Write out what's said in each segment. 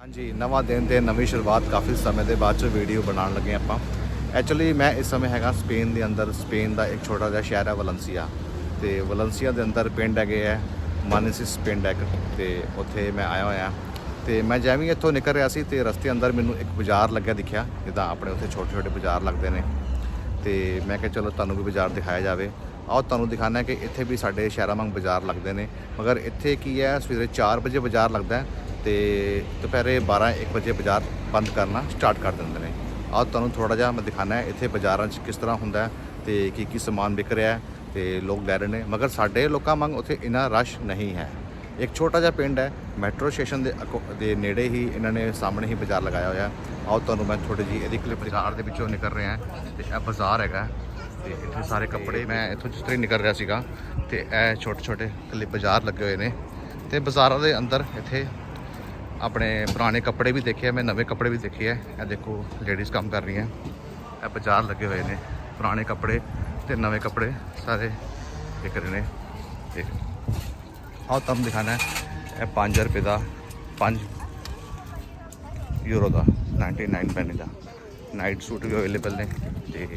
ਹਾਂਜੀ, ਨਵਾਂ ਦਿਨ ਤੇ ਨਵੀਂ ਸ਼ੁਰੂਆਤ ਕਾਫੀ ਸਮੇਂ ਦੇ ਬਾਅਦ ਚ ਵੀਡੀਓ ਬਣਾਉਣ ਲੱਗੇ ਆਪਾਂ। ਐਕਚੁਅਲੀ ਮੈਂ ਇਸ ਸਮੇਂ ਹੈਗਾ ਸਪੇਨ ਦੇ ਅੰਦਰ। ਸਪੇਨ ਦਾ ਇੱਕ ਛੋਟਾ ਜਿਹਾ ਸ਼ਹਿਰ ਹੈ ਵਲੈਂਸੀਆ। ਤੇ ਵਲੈਂਸੀਆ ਦੇ ਅੰਦਰ ਪਿੰਡ ਹੈਗੇ ਹੈ ਮਾਨਸਿਸ ਪਿੰਡ ਹੈ ਇੱਕ। ਤੇ ਉੱਥੇ ਮੈਂ ਆਇਆ ਹੋਇਆ। ਤੇ ਮੈਂ ਜਿਵੇਂ ਇੱਥੋਂ ਨਿਕਲ ਰਿਹਾ ਸੀ ਤੇ ਰਸਤੇ ਅੰਦਰ ਮੈਨੂੰ ਇੱਕ ਬਾਜ਼ਾਰ ਲੱਗਿਆ ਦਿਖਿਆ, ਜਿੱਦਾਂ ਆਪਣੇ ਉੱਥੇ ਛੋਟੇ ਛੋਟੇ ਬਾਜ਼ਾਰ ਲੱਗਦੇ ਨੇ। ਤੇ ਮੈਂ ਕਿਹਾ, ਚਲੋ, ਤੁਹਾਨੂੰ ਵੀ ਬਾਜ਼ਾਰ ਦਿਖਾਇਆ ਜਾਵੇ। ਆਓ, ਤੁਹਾਨੂੰ ਦਿਖਾਣਾ ਹੈ ਕਿ ਇੱਥੇ ਵੀ ਸਾਡੇ ਸ਼ਹਿਰਾਂ ਵਾਂਗ ਬਾਜ਼ਾਰ ਲੱਗਦੇ ਨੇ। ਮਗਰ ਇੱਥੇ ਕੀ ਹੈ, ਸਵੇਰੇ 4 ਵਜੇ ਬਾਜ਼ਾਰ ਲੱਗਦਾ ਤੇ ਦੁਪਹਿਰੇ 12 1 ਵਜੇ ਬਾਜ਼ਾਰ ਬੰਦ ਕਰਨਾ ਸਟਾਰਟ ਕਰ ਦਿੰਦੇ ਨੇ। ਆਓ ਤੁਹਾਨੂੰ ਥੋੜਾ ਜਿਹਾ ਮੈਂ ਦਿਖਾਣਾ ਹੈ, ਇੱਥੇ ਬਾਜ਼ਾਰਾਂ 'ਚ ਕਿਸ ਤਰ੍ਹਾਂ ਹੁੰਦਾ ਹੈ ਤੇ ਕੀ ਕੀ ਸਮਾਨ ਵਿਕ ਰਿਹਾ ਹੈ ਤੇ ਲੋਕ ਲੈ ਰਹੇ ਨੇ। ਮਗਰ ਸਾਡੇ ਲੋਕਾਂ ਵਾਂਗ ਉੱਥੇ ਇੰਨਾ ਰਸ਼ ਨਹੀਂ ਹੈ। ਇੱਕ ਛੋਟਾ ਜਿਹਾ ਪਿੰਡ ਹੈ, ਮੈਟਰੋ ਸਟੇਸ਼ਨ ਦੇ ਅਕੋ- ਦੇ ਨੇੜੇ ਹੀ ਇਹਨਾਂ ਨੇ ਸਾਹਮਣੇ ਹੀ ਬਾਜ਼ਾਰ ਲਗਾਇਆ ਹੋਇਆ ਆਓ ਤੁਹਾਨੂੰ ਮੈਂ ਥੋੜੀ ਜੀ ਇਹਦੀ ਕਲਿੱਪ ਬਾਜ਼ਾਰ ਦੇ ਵਿੱਚੋਂ ਨਿਕਲ ਰਿਹਾ ਤੇ ਇਹ ਬਾਜ਼ਾਰ ਹੈਗਾ ਤੇ ਇੱਥੇ ਸਾਰੇ ਕੱਪੜੇ ਮੈਂ ਇੱਥੋਂ ਜਿਸ ਤਰ੍ਹਾਂ ਹੀ ਨਿਕਲ ਰਿਹਾ ਸੀਗਾ ਤੇ ਇਹ ਛੋਟੇ ਛੋਟੇ ਕਲਿੱਪ ਬਾਜ਼ਾਰ ਲੱਗੇ ਹੋਏ ਨੇ ਤੇ ਬਾਜ਼ਾਰਾਂ ਦੇ ਅੰਦਰ ਇੱਥੇ ਆਪਣੇ ਪੁਰਾਣੇ ਕੱਪੜੇ ਵੀ ਦੇਖੇ ਆ, ਮੈਂ ਨਵੇਂ ਕੱਪੜੇ ਵੀ ਦੇਖੇ ਆ। ਇਹ ਦੇਖੋ ਲੇਡੀਜ਼ ਕੰਮ ਕਰ ਰਹੀਆਂ। ਇਹ ਬਾਜ਼ਾਰ ਲੱਗੇ ਹੋਏ ਨੇ, ਪੁਰਾਣੇ ਕੱਪੜੇ ਤੇ ਨਵੇਂ ਕੱਪੜੇ, ਸਾਰੇ ਵਿਕ ਰਹੇ ਨੇ। ਤੇ ਆਹ ਤੁਹਾਨੂੰ ਦਿਖਾਣਾ ਹੈ, ਇਹ 5 ਰੁਪਏ ਦਾ 5 ਯੂਰੋ ਦਾ 99 ਪੈਨੀ ਦਾ। ਨਾਈਟ ਸੂਟ ਵੀ ਅਵੇਲੇਬਲ ਨੇ, ਤੇ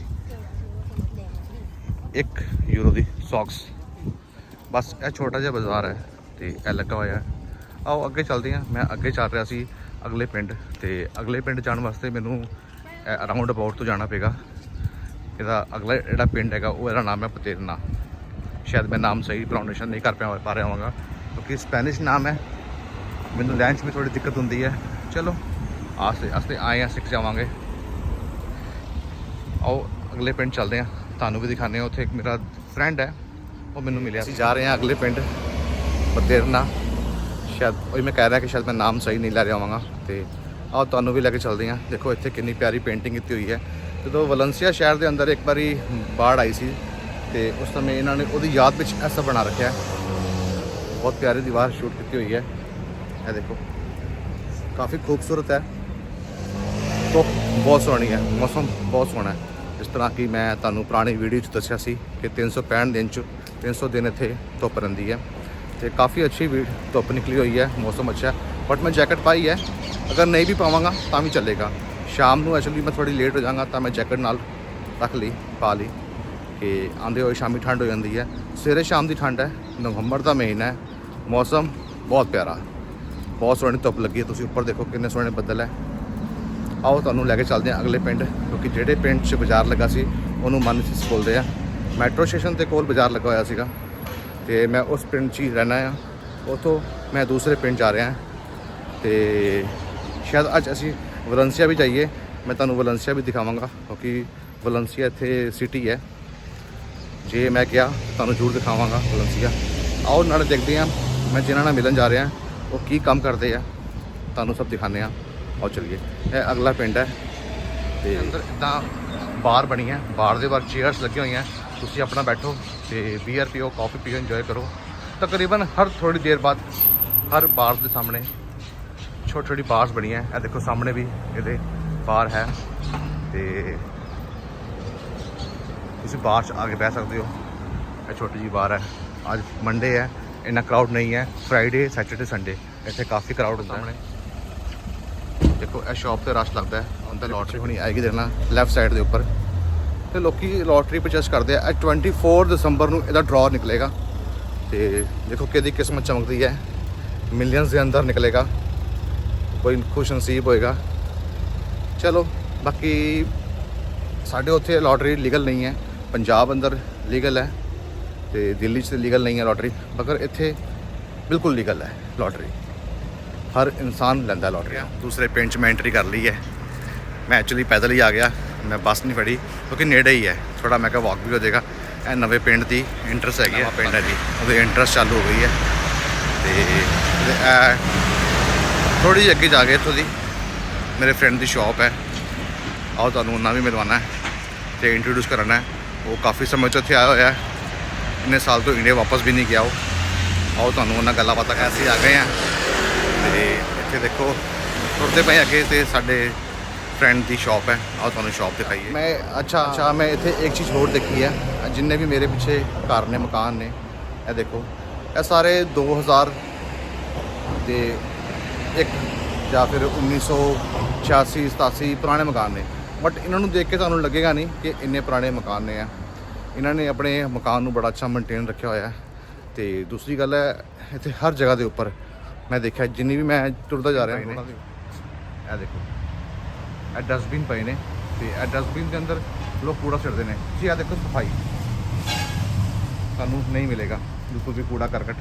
1 ਯੂਰੋ ਦੀ ਸੌਕਸ ਬਸ, ਇਹ ਛੋਟਾ ਜਿਹਾ ਬਾਜ਼ਾਰ ਹੈ, ਤੇ ਇਹ ਲੱਗਾ ਹੋਇਆ ਹੈ। ਆਓ, ਅੱਗੇ ਚੱਲਦੇ ਹਾਂ। ਮੈਂ ਅੱਗੇ ਚੱਲ ਰਿਹਾ ਸੀ ਅਗਲੇ ਪਿੰਡ ਤੇ ਅਗਲੇ ਪਿੰਡ ਜਾਣ ਵਾਸਤੇ ਮੈਨੂੰ ਅਰਾਊਂਡ ਅਬਾਊਟ ਤੋਂ ਜਾਣਾ ਪਏਗਾ। ਇਹਦਾ ਅਗਲਾ ਜਿਹੜਾ ਪਿੰਡ ਹੈਗਾ, ਉਹ ਇਹਦਾ ਨਾਮ ਹੈ ਪਤੇਰਨਾ। ਸ਼ਾਇਦ ਮੈਂ ਨਾਮ ਸਹੀ ਪ੍ਰੋਨਾਂਸੀਏਸ਼ਨ ਨਹੀਂ ਕਰ ਪਿਆ ਪਾ ਰਿਹਾ ਹੋਵਾਂਗਾ, ਕਿਉਂਕਿ ਸਪੈਨਿਸ਼ ਨਾਮ ਹੈ। ਮੈਨੂੰ ਲੈਂਚ 'ਚ ਵੀ ਥੋੜੀ ਦਿੱਕਤ ਹੁੰਦੀ ਹੈ। ਚਲੋ, ਆਸਤੇ ਆਸਤੇ ਆਏ ਆ ਸਿੱਖ ਜਾਵਾਂਗੇ। ਆਓ, ਅਗਲੇ ਪਿੰਡ ਚੱਲਦੇ ਆ ਤੁਹਾਨੂੰ ਵੀ ਦਿਖਾਉਂਦੇ ਆ ਉੱਥੇ ਇੱਕ ਮੇਰਾ ਫਰੈਂਡ ਹੈ। ਉਹ ਮੈਨੂੰ ਮਿਲਿਆ। ਅਸੀਂ ਜਾ ਰਹੇ ਹਾਂ ਅਗਲੇ ਪਿੰਡ, ਪਤੇਰਨਾ। ਸ਼ਾਇਦ, ਉਹੀ ਮੈਂ ਕਹਿ ਰਿਹਾ ਕਿ ਸ਼ਾਇਦ ਮੈਂ ਨਾਮ ਸਹੀ ਨਹੀਂ ਲੈ ਰਿਹਾ ਹੋਵਾਂਗਾ ਤੇ ਆਓ ਤੁਹਾਨੂੰ ਵੀ ਲੈ ਕੇ ਚੱਲਦੇ ਹਾਂ। ਦੇਖੋ, ਇੱਥੇ ਕਿੰਨੀ ਪਿਆਰੀ ਪੇਂਟਿੰਗ ਕੀਤੀ ਹੋਈ ਹੈ। ਜਦੋਂ ਵਲੰਸੀਆ ਸ਼ਹਿਰ ਦੇ ਅੰਦਰ ਇੱਕ ਵਾਰੀ ਬਾੜ ਆਈ ਸੀ, ਤੇ ਉਸ ਸਮੇਂ ਇਹਨਾਂ ਨੇ ਉਹਦੀ ਯਾਦ ਵਿੱਚ ਐਸਾ ਬਣਾ ਰੱਖਿਆ। ਬਹੁਤ ਪਿਆਰੀ ਦੀਵਾਰ ਸ਼ੂਟ ਕੀਤੀ ਹੋਈ ਹੈ। ਇਹ ਦੇਖੋ, ਕਾਫੀ ਖੂਬਸੂਰਤ ਹੈ। ਧੁੱਪ ਬਹੁਤ ਸੋਹਣੀ ਹੈ, ਮੌਸਮ ਬਹੁਤ ਸੋਹਣਾ ਹੈ। ਜਿਸ ਤਰ੍ਹਾਂ ਕਿ ਮੈਂ ਤੁਹਾਨੂੰ ਪੁਰਾਣੀ ਵੀਡੀਓ 'ਚ ਦੱਸਿਆ ਸੀ ਕਿ 365 ਦਿਨ 'ਚ 300 ਦਿਨ ਇੱਥੇ ਧੁੱਪ ਰਹਿੰਦੀ ਹੈ। ਤੇ ਕਾਫੀ ਅੱਛੀ ਵੀ ਧੁੱਪ ਨਿਕਲੀ ਹੋਈ ਹੈ, ਮੌਸਮ ਅੱਛਾ ਬਟ ਮੈਂ ਜੈਕਟ ਪਾਈ ਹੈ। ਅਗਰ ਨਹੀਂ ਵੀ ਪਾਵਾਂਗਾ, ਤਾਂ ਵੀ ਚੱਲੇਗਾ। ਸ਼ਾਮ ਨੂੰ ਐਕਚੁਅਲੀ ਮੈਂ ਥੋੜੀ ਲੇਟ ਹੋ ਜਾਵਾਂਗਾ, ਤਾਂ ਮੈਂ ਜੈਕਟ ਨਾਲ ਰੱਖ ਲਈ, ਪਾ ਲਈ ਕਿ ਆਂਦੇ ਹੋਏ ਸ਼ਾਮੀ ਠੰਡ ਹੋ ਜਾਂਦੀ ਹੈ। ਸਵੇਰੇ ਸ਼ਾਮ ਦੀ ਠੰਡ ਹੈ, ਨਵੰਬਰ ਦਾ ਮਹੀਨਾ ਹੈ, ਮੌਸਮ ਬਹੁਤ ਪਿਆਰਾ ਬਹੁਤ ਸੋਹਣੀ ਧੁੱਪ ਲੱਗੀ ਹੈ, ਤੁਸੀਂ ਉੱਪਰ ਦੇਖੋ ਕਿੰਨੇ ਸੋਹਣੇ ਬੱਦਲ ਹੈ। ਆਓ ਤੁਹਾਨੂੰ ਲੈ ਕੇ ਚੱਲਦੇ ਹਾਂ ਅਗਲੇ ਪਿੰਡ, ਕਿਉਂਕਿ ਜਿਹੜੇ ਪਿੰਡ 'ਚ ਬਾਜ਼ਾਰ ਲੱਗਾ ਸੀ, ਉਹਨੂੰ ਮਾਨਸਿਸ ਬੋਲਦੇ ਆ। ਮੈਟਰੋ ਸਟੇਸ਼ਨ ਦੇ ਕੋਲ ਬਾਜ਼ਾਰ ਲੱਗਾ ਹੋਇਆ ਸੀਗਾ। ਤੇ ਮੈਂ ਉਸ ਪਿੰਡ 'ਚ ਹੀ ਰਹਿਣਾ ਆ ਉਥੋਂ ਮੈਂ ਦੂਸਰੇ ਪਿੰਡ ਜਾ ਰਿਹਾ ਤੇ ਸ਼ਾਇਦ ਅੱਜ ਅਸੀਂ ਵਲੈਂਸੀਆ ਵੀ ਜਾਈਏ। ਮੈਂ ਤੁਹਾਨੂੰ ਵਲੈਂਸੀਆ ਵੀ ਦਿਖਾਵਾਂਗਾ ਕਿਉਂਕਿ ਵਲੈਂਸੀਆ ਇੱਥੇ ਸਿਟੀ ਹੈ। ਜੇ ਮੈਂ ਗਿਆ ਤੁਹਾਨੂੰ ਜ਼ਰੂਰ ਦਿਖਾਵਾਂਗਾ ਵਲੈਂਸੀਆ। ਆਓ ਨਾਲੇ ਦੇਖਦੇ ਹਾਂ ਮੈਂ ਜਿਨ੍ਹਾਂ ਨਾਲ ਮਿਲਣ ਜਾ ਰਿਹਾ ਉਹ ਕੀ ਕੰਮ ਕਰਦੇ ਆ ਤੁਹਾਨੂੰ ਸਭ ਦਿਖਾਉਂਦੇ ਆ ਆਓ ਚਲਿਏ। ਇਹ ਅਗਲਾ ਪਿੰਡ ਹੈ। ਤੇ ਅੰਦਰ ਇਦਾਂ ਬਾਰ ਬਣੀ ਹੈ। ਬਾਰ ਦੇ ਬਾਹਰ ਚੇਅਰਸ ਲੱਗੀਆਂ ਹੋਈਆਂ। ਤੁਸੀਂ ਆਪਣਾ ਬੈਠੋ ਤੇ ਬੀਅਰ ਪੀਓ ਕਾਫੀ ਪੀਓ ਇੰਜੋਏ ਕਰੋ। ਤਕਰੀਬਨ ਹਰ ਥੋੜੀ ਦੇਰ ਬਾਅਦ ਹਰ ਬਾਰ ਦੇ ਸਾਹਮਣੇ ਛੋਟੀ ਛੋਟੀ ਬਾਰਸ ਬਣੀਆਂ ਇਹ ਦੇਖੋ ਸਾਹਮਣੇ ਵੀ ਇਹਦੇ ਬਾਰ ਹੈ। ਤੇ ਤੁਸੀਂ ਬਾਹਰ 'ਚ ਆ ਕੇ ਬਹਿ ਸਕਦੇ ਹੋ। ਇਹ ਛੋਟੀ ਜੀ ਬਾਰ ਹੈ। ਅੱਜ ਮੰਡੇ ਹੈ। ਇੰਨਾ ਕਰਾਊਡ ਨਹੀਂ ਹੈ। ਫਰਾਈਡੇ ਸੈਟਰਡੇ ਸੰਡੇ ਇੱਥੇ ਕਾਫੀ ਕਰਾਊਡ ਹੁੰਦਾ ਹੈ। ਦੇਖੋ ਇਹ ਸ਼ਾਪ ਤੇ ਰਸ਼ ਲੱਗਦਾ ਹੈ। ਅੰਦਰ ਲੋਟਰੀ ਹੋਣੀ ਆਏਗੀ ਦੇਖਣਾ ਲੈਫਟ ਸਾਈਡ ਦੇ ਉੱਪਰ। ਤੇ ਲੋਕੀ ਲੋਟਰੀ ਪਰਚੇਸ ਕਰਦੇ ਆ। ਇਹ 24 ਦਸੰਬਰ ਨੂੰ ਇਹਦਾ ਡਰਾਅ ਨਿਕਲੇਗਾ। ਤੇ ਦੇਖੋ ਕਿਹਦੀ ਕਿਸਮਤ ਚਮਕਦੀ ਹੈ। ਮਿਲੀਅਨਸ ਦੇ ਅੰਦਰ ਨਿਕਲੇਗਾ। ਕੋਈ ਖੁਸ਼ ਨਸੀਬ ਹੋਏਗਾ। ਚਲੋ, ਬਾਕੀ ਸਾਡੇ ਉੱਥੇ ਲੋਟਰੀ ਲੀਗਲ ਨਹੀਂ ਹੈ। ਪੰਜਾਬ ਅੰਦਰ ਲੀਗਲ ਹੈ ਤੇ ਦਿੱਲੀ 'ਚ ਲੀਗਲ ਨਹੀਂ ਹੈ ਲੋਟਰੀ ਮਗਰ ਇੱਥੇ ਬਿਲਕੁਲ ਲੀਗਲ ਹੈ ਲੋਟਰੀ ਹਰ ਇਨਸਾਨ ਲੈਂਦਾ ਲੋਟਰੀ ਦੂਸਰੇ ਪਿੰਡ 'ਚ ਮੈਂ ਐਂਟਰੀ ਕਰ ਲਈ ਹੈ। ਮੈਂ ਐਕਚੁਅਲੀ ਪੈਦਲ ਹੀ ਆ ਗਿਆ। ਮੈਂ ਬੱਸ ਨਹੀਂ ਫੜੀ ਕਿਉਂਕਿ ਨੇੜੇ ਹੀ ਹੈ। ਥੋੜਾ ਮੈਂ ਕਿਹਾ ਵਾਕ ਵੀ ਹੋ ਜਾਏਗਾ। ਇਹ ਨਵੇਂ ਪਿੰਡ ਦੀ ਇੰਟਰਸ ਹੈਗੀ ਹੈ ਪਿੰਡ ਹੈ ਜੀ। ਉਹਦੀ ਇੰਟਰਸ ਚਾਲੂ ਹੋ ਗਈ ਹੈ। ਤੇ ਥੋੜੀ ਜਿਹੀ ਅੱਗੇ ਜਾ ਕੇ ਇੱਥੋਂ ਦੀ ਮੇਰੇ ਫਰੈਂਡ ਦੀ ਸ਼ਾਪ ਹੈ। ਆਓ ਤੁਹਾਨੂੰ ਉਹਨਾਂ ਵੀ ਮਿਲਵਾਉਣਾ ਹੈ ਤੇ ਇੰਟਰੋਡਿਊਸ ਕਰਨਾ ਹੈ। ਉਹ ਕਾਫੀ ਸਮੇਂ ਤੋਂ ਇੱਥੇ ਆਇਆ ਹੋਇਆ ਹੈ। ਇੰਨੇ ਸਾਲ ਤੋਂ ਇੰਡੀਆ ਵਾਪਸ ਵੀ ਨਹੀਂ ਗਿਆ ਉਹ। ਆਓ ਤੁਹਾਨੂੰ ਉਹਨਾਂ ਗੱਲਾਂ ਬਾਤਾਂ ਕਰ ਅਸੀਂ ਆ ਗਏ ਆ। ਤੇ ਇੱਥੇ ਦੇਖੋ ਤੁਰਦੇ ਪਏ ਅੱਗੇ ਤੇ ਸਾਡੇ ਫਰੈਂਡ ਦੀ ਸ਼ਾਪ ਹੈ। ਆਓ ਤੁਹਾਨੂੰ ਸ਼ਾਪ ਦਿਖਾਈਏ। ਮੈਂ ਅੱਛਾ ਅੱਛਾ ਮੈਂ ਇੱਥੇ ਇੱਕ ਚੀਜ਼ ਹੋਰ ਦੇਖੀ ਹੈ। ਜਿੰਨੇ ਵੀ ਮੇਰੇ ਪਿੱਛੇ ਘਰ ਨੇ ਮਕਾਨ ਨੇ ਇਹ ਦੇਖੋ। ਇਹ ਸਾਰੇ 2000 ਤੇ ਇੱਕ ਜਾਂ ਫਿਰ 1986 87 ਪੁਰਾਣੇ ਮਕਾਨ ਨੇ। ਬਟ ਇਹਨਾਂ ਨੂੰ ਦੇਖ ਕੇ ਤੁਹਾਨੂੰ ਲੱਗੇਗਾ ਨਹੀਂ ਕਿ ਇੰਨੇ ਪੁਰਾਣੇ ਮਕਾਨ ਨੇ ਆ। ਇਹਨਾਂ ਨੇ ਆਪਣੇ ਮਕਾਨ ਨੂੰ ਬੜਾ ਅੱਛਾ ਮੇਨਟੇਨ ਰੱਖਿਆ ਹੋਇਆ ਹੈ। ਤੇ ਦੂਸਰੀ ਗੱਲ ਹੈ ਇੱਥੇ ਹਰ ਜਗ੍ਹਾ ਦੇ ਉੱਪਰ ਮੈਂ ਦੇਖਿਆ ਜਿੰਨੀ ਵੀ ਮੈਂ ਤੁਰਦਾ ਜਾ ਰਿਹਾ ਇਹ ਦੇਖੋ। ਇਹ ਡਸਟਬਿਨ ਪਏ ਨੇ ਤੇ ਇਹ ਡਸਟਬਿਨ ਦੇ ਅੰਦਰ ਲੋਕ ਕੂੜਾ ਸਿੱਟਦੇ ਨੇ। ਜੀ ਆ ਦੇਖੋ ਸਫ਼ਾਈ। ਸਾਨੂੰ ਨਹੀਂ ਮਿਲੇਗਾ। ਬਿਲਕੁਲ ਵੀ ਕੂੜਾ ਕਰਕਟ।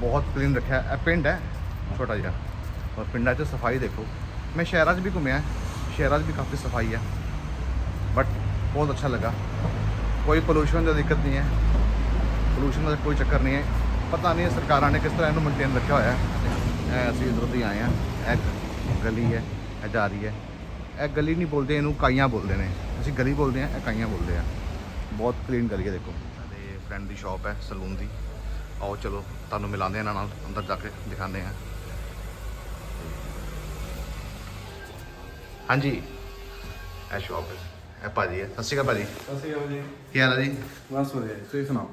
ਬਹੁਤ ਕਲੀਨ ਰੱਖਿਆ। ਇਹ ਪਿੰਡ ਹੈ, ਛੋਟਾ ਜਿਹਾ। ਔਰ ਪਿੰਡਾਂ 'ਚ ਸਫ਼ਾਈ ਦੇਖੋ। ਮੈਂ ਸ਼ਹਿਰਾਂ 'ਚ ਵੀ ਘੁੰਮਿਆ। ਸ਼ਹਿਰਾਂ 'ਚ ਵੀ ਕਾਫੀ ਸਫ਼ਾਈ ਹੈ ਬਟ ਬਹੁਤ ਅੱਛਾ ਲੱਗਾ। ਕੋਈ ਪੋਲੂਸ਼ਨ ਦੀ ਦਿੱਕਤ ਨਹੀਂ ਹੈ। ਪੋਲੂਸ਼ਨ ਦਾ ਕੋਈ ਚੱਕਰ ਨਹੀਂ ਹੈ। ਪਤਾ ਨਹੀਂ ਸਰਕਾਰਾਂ ਨੇ ਕਿਸ ਤਰ੍ਹਾਂ ਇਹਨੂੰ ਮੇਨਟੇਨ ਰੱਖਿਆ ਹੋਇਆ ਹੈ। ਇਹ ਅਸੀਂ ਇੱਧਰੋਂ ਦੀ ਆਏ ਆ ਇਹ ਗਲੀ ਹੈ, ਇਹ ਜਾ ਰਹੀ ਹੈ। ਇਹ ਗਲੀ ਨਹੀਂ ਬੋਲਦੇ ਇਹਨੂੰ ਕਾਈਆਂ ਬੋਲਦੇ ਨੇ। ਅਸੀਂ ਗਲੀ ਬੋਲਦੇ ਆ ਇਹ ਕਾਈਆਂ ਬੋਲਦੇ ਆ। ਬਹੁਤ ਕਲੀਨ ਗਲੀ ਹੈ ਦੇਖੋ। ਸਾਡੇ ਫਰੈਂਡ ਦੀ ਸ਼ਾਪ ਹੈ ਸਲੂਨ ਦੀ। ਆਓ ਚਲੋ ਤੁਹਾਨੂੰ ਮਿਲਾਉਂਦੇ ਆ ਇਹਨਾਂ ਨਾਲ ਅੰਦਰ ਜਾ ਕੇ ਦਿਖਾਉਂਦੇ ਆ ਹਾਂਜੀ ਇਹ ਸ਼ਾਪ ਹੈ। ਇਹ ਭਾਜੀ ਹੈ। ਸਤਿ ਸ਼੍ਰੀ ਅਕਾਲ ਭਾਜੀ। ਅਸੀਂ ਆਓ ਜੀ। ਕੀ ਹਾਲ ਹੈ ਜੀ? ਬਸ ਵਧੀਆ ਤੁਸੀਂ ਸੁਣਾਓ?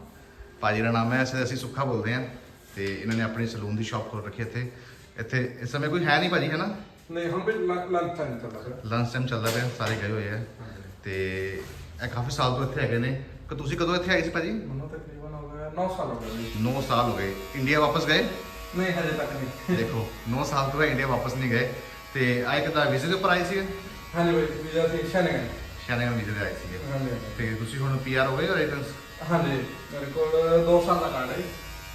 ਭਾਜੀ ਦਾ ਨਾਮ ਹੈ ਅਸੀਂ ਅਸੀਂ ਸੁੱਖਾ ਬੋਲਦੇ ਹਾਂ। ਤੇ ਇਹਨਾਂ ਨੇ ਆਪਣੀ ਸਲੂਨ ਦੀ ਸ਼ਾਪ ਖੋਲ ਰੱਖੀ ਇੱਥੇ। ਇੱਥੇ ਇਸ ਸਮੇਂ ਕੋਈ ਹੈ ਨਹੀਂ ਭਾਜੀ ਹੈ ਨਾ? ਨਹੀਂ ਹੁਣ ਵੀ ਲੰਚ ਟਾਈਮ ਚੱਲ ਰਿਹਾ ਲੰਚ ਟਾਈਮ ਚੱਲਦਾ ਪਿਆ ਸਾਰੇ ਗਏ ਹੋਏ ਆ। ਤੇ ਇਹ ਕਾਫੀ ਸਾਲ ਤੋਂ ਇੱਥੇ ਹੈਗੇ ਨੇ। ਕਿ ਤੁਸੀਂ ਕਦੋਂ ਇੱਥੇ ਆਏ ਸੀ ਭਾਜੀ? ਮੈਨੂੰ ਤਕਰੀਬਨ ਹੋ ਗਿਆ 9 ਸਾਲ ਹੋ ਗਏ ਜੀ। 9 ਸਾਲ ਹੋ ਗਏ। ਇੰਡੀਆ ਵਾਪਸ ਗਏ? ਨਹੀਂ ਹਜੇ ਤੱਕ ਨਹੀਂ। ਦੇਖੋ 9 ਸਾਲ ਤੋਂ ਇੰਡੀਆ ਵਾਪਸ ਨਹੀਂ ਗਏ। ਤੇ ਆਏ ਕਿਤਾ ਵੀਜ਼ੇ ਦੇ ਉੱਪਰ ਆਏ ਸੀ ਹਾਂਜੀ ਬਈ ਵੀਜ਼ਾ ਸੀ ਸ਼ਨਗਨ। ਸ਼ਾਇਦ ਵੀਜ਼ੇ ਦੇ ਆਏ ਸੀਗੇ। ਹਾਂਜੀ ਤੇ ਤੁਸੀਂ ਹੁਣ ਪੀਆਰ ਹੋ ਗਏ ਜਾਂ ਰਿਟਰਨਸ ਹਾਂਜੀ ਮੇਰੇ ਕੋਲ 2 ਸਾਲ ਦਾ ਕਾਰਡ ਹੈ।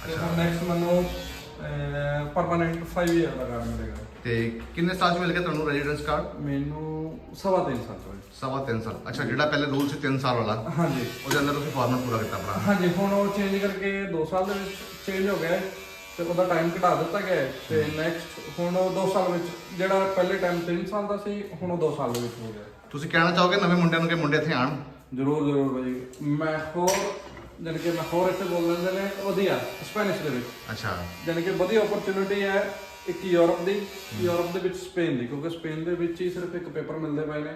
ਤੇ। ਹੁਣ ਨੈਕਸਟ ਮੈਨੂੰ ਪਰਮਾਨੈਂਟ 5 ਇਅਰ ਦਾ ਕਾਰਡ ਮਿਲੇਗਾ। ਤੇ ਕਿੰਨੇ ਸਾਲ ਚ ਮਿਲ ਗਿਆ ਤੁਹਾਨੂੰ ਰੈਜ਼ੀਡੈਂਸ ਕਾਰਡ ਮੈਨੂੰ ਸਵਾ ਤਿੰਨ ਸਾਲ ਤੋਂ। ਸਵਾ ਤਿੰਨ ਸਾਲ। ਅੱਛਾ ਜਿਹੜਾ ਪਹਿਲੇ ਰੂਲ ਸੀ 3 ਸਾਲ ਵਾਲਾ ਹਾਂਜੀ। ਉਹਦੇ ਅੰਦਰ ਤੁਸੀਂ ਫਾਰਮੈਟ ਪੂਰਾ ਕੀਤਾ ਆਪਣਾ। ਹਾਂਜੀ ਹੁਣ ਉਹ ਚੇਂਜ ਕਰਕੇ 2 ਸਾਲ ਦੇ ਵਿੱਚ ਚੇਂਜ ਹੋ ਗਿਆ ਹੈ ਤੇ ਉਹਦਾ ਟਾਈਮ ਘਟਾ ਦਿੱਤਾ ਗਿਆ ਹੈ। ਤੇ ਨੈਕਸਟ ਹੁਣ ਉਹ 2 ਸਾਲ ਵਿੱਚ ਜਿਹੜਾ ਪਹਿਲੇ ਟਾਈਮ 3 ਸਾਲ ਦਾ ਸੀ ਹੁਣ ਉਹ 2 ਸਾਲ ਦੇ ਵਿੱਚ ਹੋ ਗਿਆ ਤੁਸੀਂ ਕਹਿਣਾ ਚਾਹੋਗੇ ਨਵੇਂ ਮੁੰਡਿਆਂ ਨੂੰ ਕਿ ਮੁੰਡੇ ਇੱਥੇ ਆਣ ਜ਼ਰੂਰ ਜ਼ਰੂਰ ਭਾਜੀ ਮੈਂ ਹੋਰ ਜਾਣੀ ਕਿ ਮੈਂ ਹੋਰ ਇੱਥੇ ਬੋਲ ਲੈਂਦੇ ਨੇ ਵਧੀਆ ਸਪੈਨਿਸ਼ ਦੇ ਵਿੱਚ। ਅੱਛਾ। ਜਾਣੀ ਕਿ ਵਧੀਆ ਓਪਰਚੁਨਿਟੀ ਹੈ ਇੱਕ ਯੂਰਪ ਦੀ ਯੂਰਪ ਦੇ ਵਿੱਚ ਸਪੇਨ ਦੀ ਕਿਉਂਕਿ ਸਪੇਨ ਦੇ ਵਿੱਚ ਹੀ ਸਿਰਫ ਇੱਕ ਪੇਪਰ ਮਿਲਦੇ ਪਏ ਨੇ।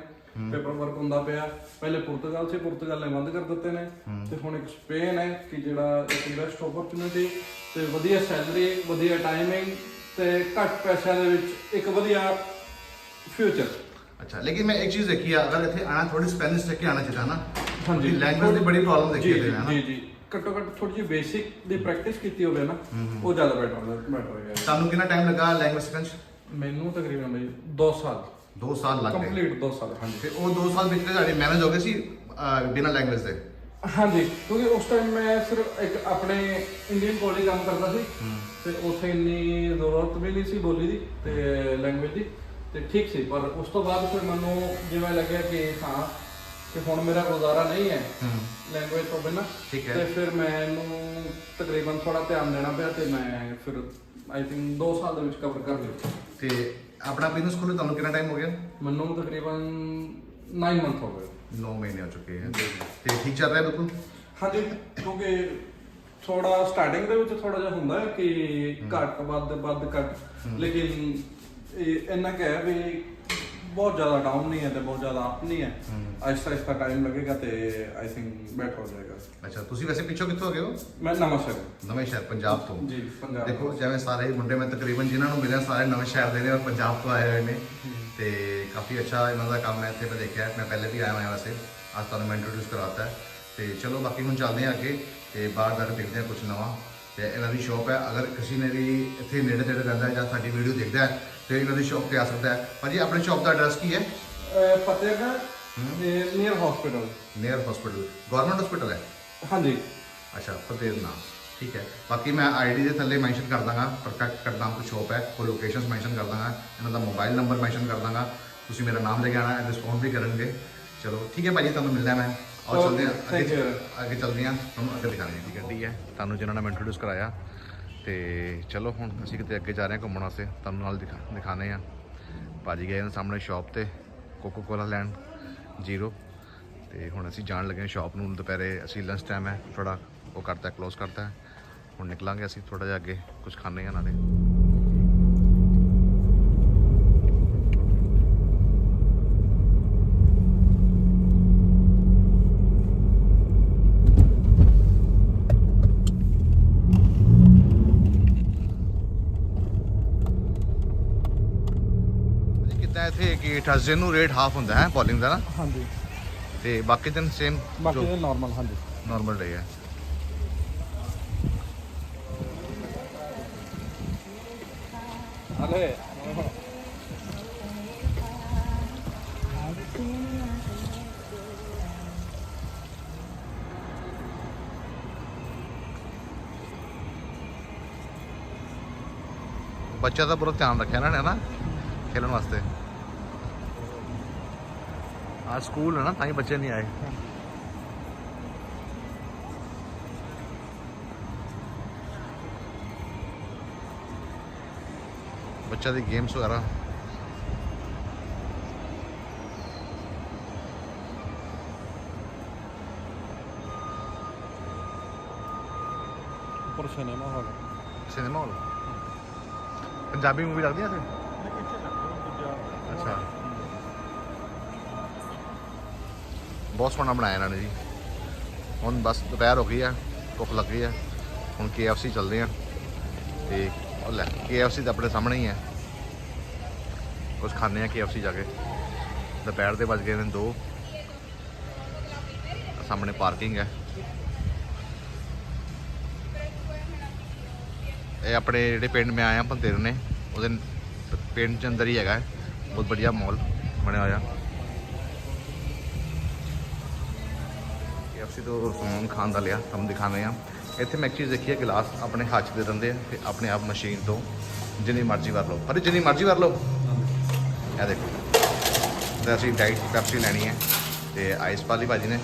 ਪੇਪਰ ਵਰਕ ਹੁੰਦਾ ਪਿਆ। ਪਹਿਲੇ ਪੁਰਤਗਾਲ ਸੀ ਪੁਰਤਗਾਲ ਨੇ ਬੰਦ ਕਰ ਦਿੱਤੇ ਨੇ। ਤੇ ਹੁਣ ਇੱਕ ਸਪੇਨ ਹੈ ਕਿ ਜਿਹੜਾ ਇੱਕ ਬੈਸਟ ਓਪਰਚੁਨਿਟੀ ਤੇ ਵਧੀਆ ਸੈਲਰੀ ਵਧੀਆ ਟਾਈਮਿੰਗ ਤੇ ਘੱਟ ਪੈਸਿਆਂ ਦੇ ਵਿੱਚ ਇੱਕ ਵਧੀਆ ਫਿਊਚਰ ਅੱਛਾ ਲੇਕਿਨ ਮੈਂ ਇੱਕ ਚੀਜ਼ ਦੇਖੀ ਆ ਅਗਰ ਇੱਥੇ ਆਣਾ ਥੋੜੀ ਸਪੈਨਿਸ਼ ਸਿੱਖ ਕੇ ਆਣਾ ਚਾਹੀਦਾ ਨਾ। ਹਾਂਜੀ। ਲੈਂਗੁਏਜ ਦੀ ਬੜੀ ਪ੍ਰੋਬਲਮ ਦੇਖੀ ਹੈ ਨਾ ਜੀ ਜੀ। ਘੱਟੋ ਘੱਟ ਥੋੜੀ ਜਿਹੀ ਬੇਸਿਕ ਦੀ ਪ੍ਰੈਕਟਿਸ ਕੀਤੀ ਹੋਵੇ ਨਾ ਉਹ ਜ਼ਿਆਦਾ ਬੈਟਰ ਬੈਟਰ ਹੋਏਗਾ ਤੁਹਾਨੂੰ ਕਿੰਨਾ ਟਾਈਮ ਲੱਗਾ ਲੈਂਗੁਏਜ ਸਿੱਖਣ ਚ? ਮੈਨੂੰ ਤਕਰੀਬਨ ਬਈ 2 ਸਾਲ। 2 ਸਾਲ ਲੱਗ ਗਏ। ਕੰਪਲੀਟ 2 ਸਾਲ ਹਾਂਜੀ। ਤੇ ਉਹ 2 ਸਾਲ ਵਿੱਚ ਤੁਹਾਡੇ ਮੈਨੇਜ ਹੋ ਗਏ ਸੀ ਬਿਨਾਂ ਲੈਂਗੁਏਜ ਦੇ? ਹਾਂਜੀ ਕਿਉਂਕਿ ਉਸ ਟਾਈਮ ਮੈਂ ਸਿਰਫ ਇੱਕ ਆਪਣੇ ਇੰਡੀਅਨ ਕੋਲੇਜ ਕੰਮ ਕਰਦਾ ਸੀ। ਤੇ ਉੱਥੇ ਇੰਨੀ ਜ਼ਰੂਰਤ ਵੀ ਨਹੀਂ ਸੀ ਬੋਲੀ ਦੀ ਤੇ ਲੈਂਗੁਏਜ ਦੀ। ਤੇ ਠੀਕ ਸੀ ਪਰ ਉਸ ਤੋਂ ਬਾਅਦ ਫਿਰ ਮੈਨੂੰ ਜਿਵੇਂ ਲੱਗਿਆ ਕਿ ਹਾਂ ਕਿ ਹੁਣ ਮੇਰਾ ਗੁਜ਼ਾਰਾ ਨਹੀਂ ਹੈ ਲੈਂਗੁਏਜ ਤੋਂ ਬਿਨਾਂ ਠੀਕ ਹੈ। ਤੇ ਫਿਰ ਮੈਨੂੰ ਤਕਰੀਬਨ ਥੋੜਾ ਧਿਆਨ ਦੇਣਾ ਪਿਆ ਤੇ ਮੈਂ ਫਿਰ ਆਈ ਥਿੰਕ 2 ਸਾਲ ਦੇ ਵਿੱਚ ਕਵਰ ਕਰ ਲਿਆ। ਤੇ ਆਪਣਾ ਬਿਜ਼ਨਸ ਖੋਲੇ ਤੁਹਾਨੂੰ ਕਿੰਨਾ ਟਾਈਮ ਹੋ ਗਿਆ? ਮੈਨੂੰ ਤਕਰੀਬਨ 9 ਮੰਥ ਹੋ ਗਏ। 9 ਮਹੀਨੇ ਹੋ ਚੁੱਕੇ ਹਨ ਤੇ ਠੀਕ ਚੱਲ ਰਿਹਾ ਬਿਲਕੁਲ? ਹਾਂਜੀ ਕਿਉਂਕਿ ਥੋੜਾ ਸਟਾਰਟਿੰਗ ਦੇ ਵਿੱਚ ਥੋੜਾ ਜਿਹਾ ਹੁੰਦਾ ਹੈ ਕਿ ਘੱਟ ਵੱਧ ਵੱਧ ਘੱਟ। ਲੇਕਿਨ ਇਹ ਇੰਨਾ ਕੁ ਹੈ ਵੀ ਬਹੁਤ ਜ਼ਿਆਦਾ ਡਾਊਨ ਨਹੀਂ ਹੈ ਤੇ ਬਹੁਤ ਜ਼ਿਆਦਾ ਅਪ ਨਹੀਂ ਹੈ। ਆਹਿਸਤਾ ਆਹਿਸਤਾ ਟਾਈਮ ਲੱਗੇਗਾ ਤੇ ਆਈ ਥਿੰਕ ਬੈਟਰ ਹੋ ਜਾਏਗਾ। ਅੱਛਾ ਤੁਸੀਂ ਵੈਸੇ ਪਿੱਛੋਂ ਕਿੱਥੋਂ ਹੋ ਗਏ ਹੋ? ਮੈਂ ਨਵਾਂ ਸ਼ਹਿਰ। ਨਵੇਂ ਸ਼ਹਿਰ ਪੰਜਾਬ ਤੋਂ। ਜੀ ਪੰਜਾਬ। ਦੇਖੋ ਜਿਵੇਂ ਸਾਰੇ ਹੀ ਮੁੰਡੇ ਮੈਂ ਤਕਰੀਬਨ ਜਿਨ੍ਹਾਂ ਨੂੰ ਮਿਲਿਆ ਸਾਰੇ ਨਵੇਂ ਸ਼ਹਿਰ ਦੇ ਨੇ ਔਰ ਪੰਜਾਬ ਤੋਂ ਆਏ ਹੋਏ ਨੇ। ਤੇ ਕਾਫੀ ਅੱਛਾ ਇਹਨਾਂ ਦਾ ਕੰਮ ਹੈ ਇੱਥੇ ਮੈਂ ਦੇਖਿਆ ਮੈਂ ਪਹਿਲੇ ਵੀ ਆਇਆ ਹੋਇਆ ਵੈਸੇ। ਅੱਜ ਤੁਹਾਨੂੰ ਮੈਂ ਇੰਟਰੋਡਿਊਸ ਕਰਾਤਾ। ਹੈ ਤੇ ਚਲੋ ਬਾਕੀ ਹੁਣ ਚੱਲਦੇ ਹਾਂ ਅੱਗੇ ਤੇ ਬਾਹਰ ਕੇ ਦੇਖਦੇ ਹਾਂ ਕੁਝ ਨਵਾਂ। ਤੇ ਇਹਨਾਂ ਦੀ ਸ਼ੌਪ ਹੈ ਅਗਰ ਕਿਸੇ ਨੇ ਵੀ ਇੱਥੇ ਨੇੜੇ ਤੇੜੇ ਰਹਿੰਦਾ ਹੈ ਜਾਂ ਸਾਡੀ ਵੀਡੀਓ ਦੇਖਦਾ ਹੈ ਤੇ ਇਹਨਾਂ ਦੀ ਸ਼ੌਪ ਤੇ ਆ ਸਕਦਾ ਹੈ। ਭਾਜੀ ਆਪਣੇ ਸ਼ੌਪ ਦਾ ਐਡਰੈਸ ਕੀ ਹੈ? Fatehgarh near hospital near hospital government hospital ਹੈ? ਹਾਂਜੀ। ਅੱਛਾ ਫਤਿਹ ਨਾਮ। ਠੀਕ ਹੈ। ਬਾਕੀ ਮੈਂ ਆਈਡੀ ਦੇ ਥੱਲੇ ਮੈਂਸ਼ਨ ਕਰ ਦਾਂਗਾ ਪ੍ਰਕਾਸ਼ ਕਰਨਾਮ ਤੋਂ ਸ਼ੋਪ ਹੈ ਉਹ ਲੋਕੇਸ਼ਨਸ ਮੈਂਸ਼ਨ ਕਰ ਦਾਂਗਾ ਇਹਨਾਂ ਦਾ ਮੋਬਾਈਲ ਨੰਬਰ ਮੈਂਸ਼ਨ ਕਰ ਦਾਂਗਾ ਤੁਸੀਂ ਮੇਰਾ ਨਾਮ ਲੈ ਕੇ ਆਣਾ ਰਿਸਪੌਂਡ ਵੀ ਕਰਨਗੇ। ਚਲੋ ਠੀਕ ਹੈ ਭਾਜੀ ਤੁਹਾਨੂੰ ਮਿਲਦਾ ਮੈਂ। ਆਓ Okay, ਚੱਲਦੇ ਹਾਂ thank ਅੱਗੇ. ਅੱਗੇ ਚੱਲਦੇ ਹਾਂ ਤੁਹਾਨੂੰ ਅੱਗੇ ਦਿਖਾਣੇ ਦੀ ਗੱਡੀ ਹੈ ਤੁਹਾਨੂੰ ਜਿਨ੍ਹਾਂ ਨੇ ਮੈਂ ਇੰਟਰੋਡਿਊਸ ਕਰਾਇਆ ਤੇ ਚਲੋ ਹੁਣ ਅਸੀਂ ਕਿਤੇ ਅੱਗੇ ਜਾ ਰਹੇ ਹਾਂ ਘੁੰਮਣ ਵਾਸਤੇ, ਤੁਹਾਨੂੰ ਨਾਲ ਦਿਖਾ ਦਿਖਾਣੇ ਆ ਭਾਜੀ ਗਏ ਨੇ ਸਾਹਮਣੇ ਸ਼ਾਪ ਤੇ ਕੋਕੋ ਕੋਲਾ ਲੈਣ ਜ਼ੀਰੋ ਤੇ ਹੁਣ ਅਸੀਂ ਜਾਣ ਲੱਗੇ ਹਾਂ ਸ਼ਾਪ ਨੂੰ, ਦੁਪਹਿਰੇ ਅਸੀਂ ਲੰਚ ਟਾਈਮ ਹੈ ਥੋੜਾ ਉਹ ਕਰਤਾ ਕਲੋਜ਼ ਕਰਤਾ। ਹੁਣ ਨਿਕਲਾਂਗੇ ਅਸੀਂ ਥੋੜਾ ਜਿਹਾ ਅੱਗੇ ਕੁਝ ਖਾਣੇ ਆ ਨਾਲੇ ਇੱਥੇ ਕੀ ਥਰਸਡੇ ਨੂੰ ਰੇਟ ਹਾਫ ਹੁੰਦਾ ਹੈ ਬੋਲਿੰਗ ਦਾ ਨਾ। ਹਾਂਜੀ। ਤੇ ਬਾਕੀ ਦਿਨ ਸੇਮ ਬਾਕੀ ਇਹ ਨਾਰਮਲ ਹਾਂਜੀ। ਨਾਰਮਲ ਡੇ ਹੈ। ਹਲੇ। ਬੱਚਾ ਦਾ ਪੂਰਾ ਧਿਆਨ ਰੱਖਿਆ ਇਹਨਾਂ ਨੇ ਨਾ ਖੇਲਣ ਵਾਸਤੇ। ਆ ਸਕੂਲ ਹੈ ਨਾ ਤਾਂ ਹੀ ਬੱਚੇ ਨਹੀਂ ਆਏ। ਬੱਚਾ ਦੀ ਗੇਮਸ ਵਗੈਰਾ। ਉੱਪਰ cinema hall. Cinema hall? Punjabi movie ਲੱਗਦੀ ਹੈ ਇੱਥੇ ਅੱਛਾ ਬਹੁਤ ਸੋਹਣਾ ਬਣਾਇਆ ਇਹਨਾਂ ਨੇ ਜੀ। ਹੁਣ ਬਸ ਦੁਪਹਿਰ ਹੋ ਗਈ ਆ, ਭੁੱਖ ਲੱਗ ਗਈ ਆ। ਹੁਣ KFC ਚੱਲਦੇ ਆ। ਤੇ ਉਹ ਲੈ, KFC ਤਾਂ ਆਪਣੇ ਸਾਹਮਣੇ ਹੀ ਹੈ ਕੁਝ ਖਾਣੇ ਆ KFC ਜਾ ਕੇ। ਦੁਪਹਿਰ ਦੇ ਵੱਜ ਗਏ ਨੇ 2 ਸਾਹਮਣੇ ਪਾਰਕਿੰਗ ਹੈ ਇਹ ਆਪਣੇ ਜਿਹੜੇ ਪਿੰਡ ਮੈਂ ਆਇਆ ਪੰਤੇਰ ਨੇ, ਉਹਦੇ ਪਿੰਡ ਚ ਅੰਦਰ ਹੀ ਹੈਗਾ। ਬਹੁਤ ਵਧੀਆ ਮਾਲ ਬਣਿਆ ਹੋਇਆ। KFC ਤੋਂ ਸਮਾਨ ਖਾਣ ਦਾ ਲਿਆ, ਤੁਹਾਨੂੰ ਦਿਖਾਣੇ ਹਾਂ। ਇੱਥੇ ਮੈਂ ਇੱਕ ਚੀਜ਼ ਦੇਖੀ ਹੈ ਗਲਾਸ ਆਪਣੇ ਹੱਥ 'ਚ ਦੇ ਦਿੰਦੇ ਆ ਤੇ ਆਪਣੇ ਆਪ ਮਸ਼ੀਨ ਤੋਂ ਜਿੰਨੀ ਮਰਜ਼ੀ ਕਰ ਲਓ। ਪਰ ਜਿੰਨੀ ਮਰਜ਼ੀ ਕਰ ਲਓ। ਇਹ ਦੇਖੋ। ਤੇ ਅਸੀਂ ਡਾਈਟ ਪੈਪਸੀ ਲੈਣੀ ਹੈ ਤੇ ਆਈਸ ਪਾਲੀ ਭਾਜੀ ਨੇ।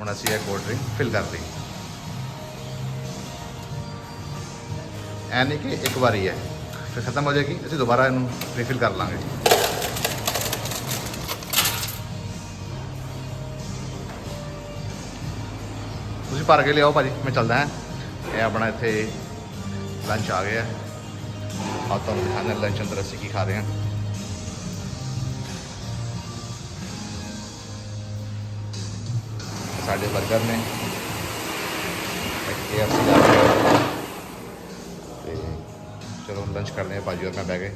ਹੁਣ ਅਸੀਂ ਇਹ ਕੋਲਡ ਡਰਿੰਕ ਫਿਲ ਕਰ ਲਈ। ਐ ਨਹੀਂ ਕਿ ਇੱਕ ਵਾਰੀ ਹੈ। ਫਿਰ ਖਤਮ ਹੋ ਜਾਏਗੀ। ਅਸੀਂ ਦੁਬਾਰਾ ਇਹਨੂੰ ਰੀਫਿਲ ਕਰ ਲਾਂਗੇ। ਭਰ ਕੇ ਲਿਆਓ ਭਾਜੀ, ਮੈਂ ਚੱਲਦਾ ਹਾਂ। ਇਹ ਆਪਣਾ ਇੱਥੇ ਲੰਚ ਆ ਗਿਆ। ਆ ਤੁਹਾਨੂੰ ਦਿਖਾਣਾ ਲੰਚ ਅੰਦਰ ਅਸੀਂ ਕੀ ਖਾ ਰਹੇ ਹਾਂ। ਸਾਡੇ 버ਗਰ ਨੇ ਇੱਕ KFC ਦਾ ਹੈ। ਤੇ ਚਲੋ ਲੰਚ ਕਰਦੇ ਹਾਂ ਭਾਜੀ ਔਰ ਮੈਂ ਬਹਿ ਗਏ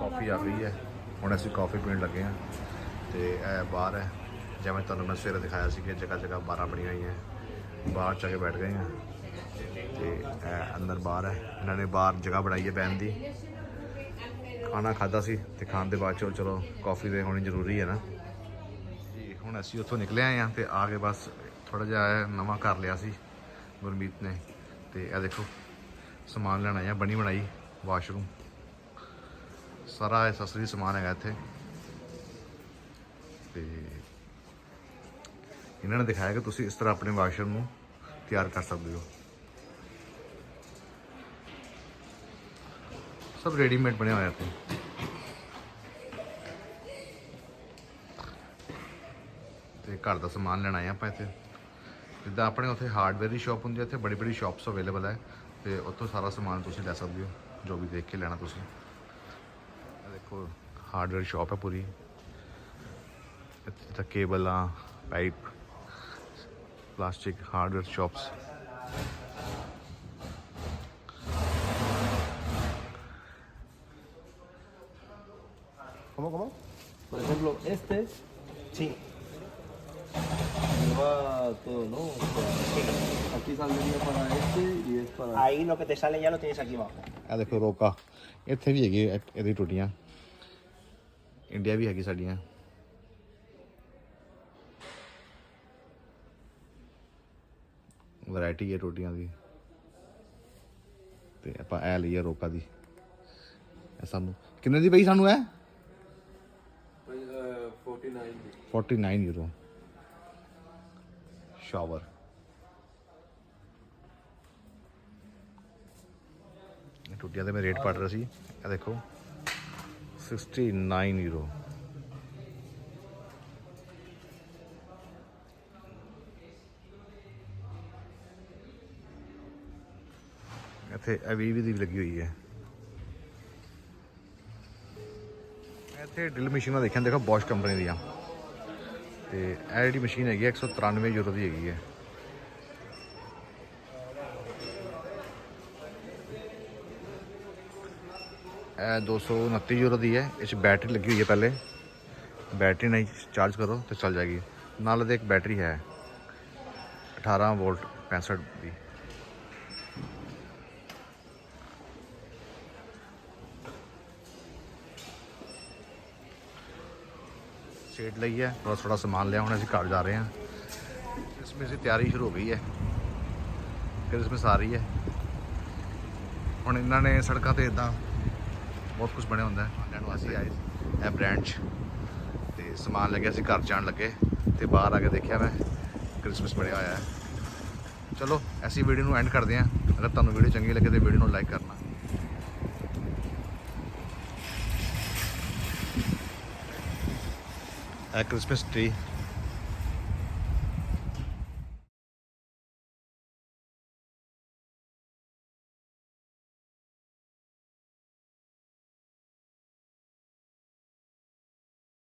ਕਾਫੀ ਆ ਗਈ ਹੈ। ਹੁਣ ਅਸੀਂ ਕਾਫੀ ਪੀਣ ਲੱਗੇ ਹਾਂ ਤੇ ਇਹ ਬਾਹਰ ਹੈ। ਜਿਵੇਂ ਤੁਹਾਨੂੰ ਮੈਂ ਸਵੇਰੇ ਦਿਖਾਇਆ ਸੀ ਕਿ ਜਗ੍ਹਾ ਜਗ੍ਹਾ ਬਾਰਾਂ ਬਣੀਆਂ ਹੋਈਆਂ ਬਾਹਰ ਜਾ ਕੇ ਬੈਠ ਗਏ ਹਾਂ। ਤੇ ਇਹ ਅੰਦਰ ਬਾਹਰ ਹੈ। ਇਹਨਾਂ ਨੇ ਬਾਹਰ ਜਗ੍ਹਾ ਬਣਾਈ ਹੈ ਬਹਿਣ ਦੀ। ਖਾਣਾ ਖਾਦਾ ਸੀ ਤੇ ਖਾਣ ਦੇ ਬਾਅਦ ਚੋਂ ਚਲੋ ਕਾਫੀ ਦੇ ਹੋਣੀ ਜ਼ਰੂਰੀ ਹੈ ਨਾ। ਜੀ ਹੁਣ ਅਸੀਂ ਉੱਥੋਂ ਨਿਕਲੇ ਆਏ ਹਾਂ ਤੇ ਆ ਕੇ ਬਸ ਥੋੜਾ ਜਿਹਾ ਨਵਾਂ ਕਰ ਲਿਆ ਸੀ ਗੁਰਮੀਤ ਨੇ। ਤੇ ਇਹ ਦੇਖੋ, ਸਮਾਨ ਲੈਣਾ ਆ ਬਣੀ ਬਣਾਈ ਵਾਸ਼ਰੂਮ ਸਾਰਾ ਐਕਸੈਸਰੀ ਸਮਾਨ ਹੈਗਾ ਇੱਥੇ। ਤੇ ਇਹਨਾਂ ਨੇ ਦਿਖਾਇਆ ਕਿ ਤੁਸੀਂ ਇਸ ਤਰ੍ਹਾਂ ਆਪਣੇ ਵਾਸ਼ਰੂਮ ਨੂੰ ਤਿਆਰ ਕਰ ਸਕਦੇ ਹੋ। ਸਭ ਰੈਡੀਮੇਡ ਬਣਿਆ ਹੋਇਆ ਇੱਥੇ। ਤੇ ਘਰ ਦਾ ਸਮਾਨ ਲੈਣਾ ਹੈ ਆਪਾਂ ਇੱਥੇ। ਜਿੱਦਾਂ ਆਪਣੇ ਉੱਥੇ ਹਾਰਡਵੇਅਰ ਦੀ ਸ਼ਾਪ ਹੁੰਦੀ ਹੈ, ਇੱਥੇ ਬੜੀ ਬੜੀ ਸ਼ਾਪਸ ਅਵੇਲੇਬਲ ਹੈ। ਤੇ ਉੱਥੋਂ ਸਾਰਾ ਸਮਾਨ ਤੁਸੀਂ ਲੈ ਸਕਦੇ ਹੋ, ਜੋ ਵੀ ਦੇਖ ਕੇ ਲੈਣਾ ਤੁਸੀਂ। देखो हार्डवेयर शॉप है पूरी cable pipe plastic hardware shops ¿Cómo, cómo? Por ejemplo, este, sí. Va todo, ¿no? O sea, aquí saldría para este y es para... Ahí lo que te sale ya lo tienes aquí abajo. Ah, después, roca. Este viejo, es de turía. India ਵੀ ਹੈਗੀ ਸਾਡੀਆਂ। Variety ਹੈ ਟੁੱਟੀਆਂ ਦੀ। ਤੇ ਆਪਾਂ ਇਹ ਲਈ ਰੋਕਾ ਦੀ। ਇਹ ਸਾਨੂੰ ਕਿੰਨੇ ਦੀ ਪਈ ਸਾਨੂੰ ਇਹ? 49 49 ਯੂਰੋ ਸ਼ਾਵਰ ਇਹ ਟੁੱਟੀਆਂ ਤੇ ਮੈਂ ਰੇਟ ਪੜ ਰਿਹਾ ਸੀ। ਇਹ ਦੇਖੋ। 69 ਯੂਰੋ ਇੱਥੇ ਇਹ 20 ਦੀ ਵੀ ਲੱਗੀ ਹੋਈ ਹੈ। ਇੱਥੇ ਡਰਿਲ ਮਸ਼ੀਨਾਂ ਦੇਖਿਆ ਦੇਖੋ ਬੋਸ਼ ਕੰਪਨੀ ਦੀਆਂ। ਤੇ ਇਹ ਜਿਹੜੀ ਮਸ਼ੀਨ ਹੈਗੀ ਹੈ 193 ਯੂਰੋ ਦੀ ਹੈਗੀ ਹੈ। ਇਹ 229 ਯੂਰੋ ਦੀ ਹੈ। ਇਹ 'ਚ ਬੈਟਰੀ ਲੱਗੀ ਹੋਈ ਹੈ ਪਹਿਲੇ। ਬੈਟਰੀ ਨਹੀਂ, ਚਾਰਜ ਕਰੋ ਤੇ ਚੱਲ ਜਾਏਗੀ। ਨਾਲ ਇਹਦੇ ਇੱਕ ਬੈਟਰੀ ਹੈ 18 ਵੋਲਟ 65 ਦੀ। ਸੀਟ ਲਈ ਹੈ ਥੋੜਾ ਥੋੜਾ ਸਮਾਨ ਲਿਆ, ਹੁਣ ਅਸੀਂ ਘਰ ਜਾ ਰਹੇ ਹਾਂ। ਕ੍ਰਿਸਮਸ ਦੀ ਤਿਆਰੀ ਸ਼ੁਰੂ ਹੋ ਗਈ ਹੈ। ਕ੍ਰਿਸਮਸ ਆ ਰਹੀ ਹੈ। ਹੁਣ ਇਹਨਾਂ ਨੇ ਸੜਕਾਂ ਤੇ ਇਦਾਂ ਬਹੁਤ ਕੁਝ ਬਣਿਆ ਹੁੰਦਾ ਹੈ। ਲੈਣ ਵਾਸਤੇ ਆਏ ਇਹ ਬ੍ਰਾਂਡ 'ਚ। ਤੇ ਸਮਾਨ ਲੱਗਿਆ ਸੀ ਘਰ ਜਾਣ ਲੱਗੇ। ਤੇ ਬਾਹਰ ਆ ਕੇ ਦੇਖਿਆ ਮੈਂ, ਕ੍ਰਿਸਮਸ ਬਣਿਆ ਹੋਇਆ ਹੈ। ਚਲੋ, ਐਸੀ ਵੀਡੀਓ ਨੂੰ ਐਂਡ ਕਰਦੇ ਹਾਂ। ਅਗਰ ਤੁਹਾਨੂੰ ਵੀਡੀਓ ਚੰਗੀ ਲੱਗੇ ਤੇ ਵੀਡੀਓ ਨੂੰ ਲਾਈਕ ਕਰਨਾ। ਇਹ ਕ੍ਰਿਸਮਸ ਟ੍ਰੀ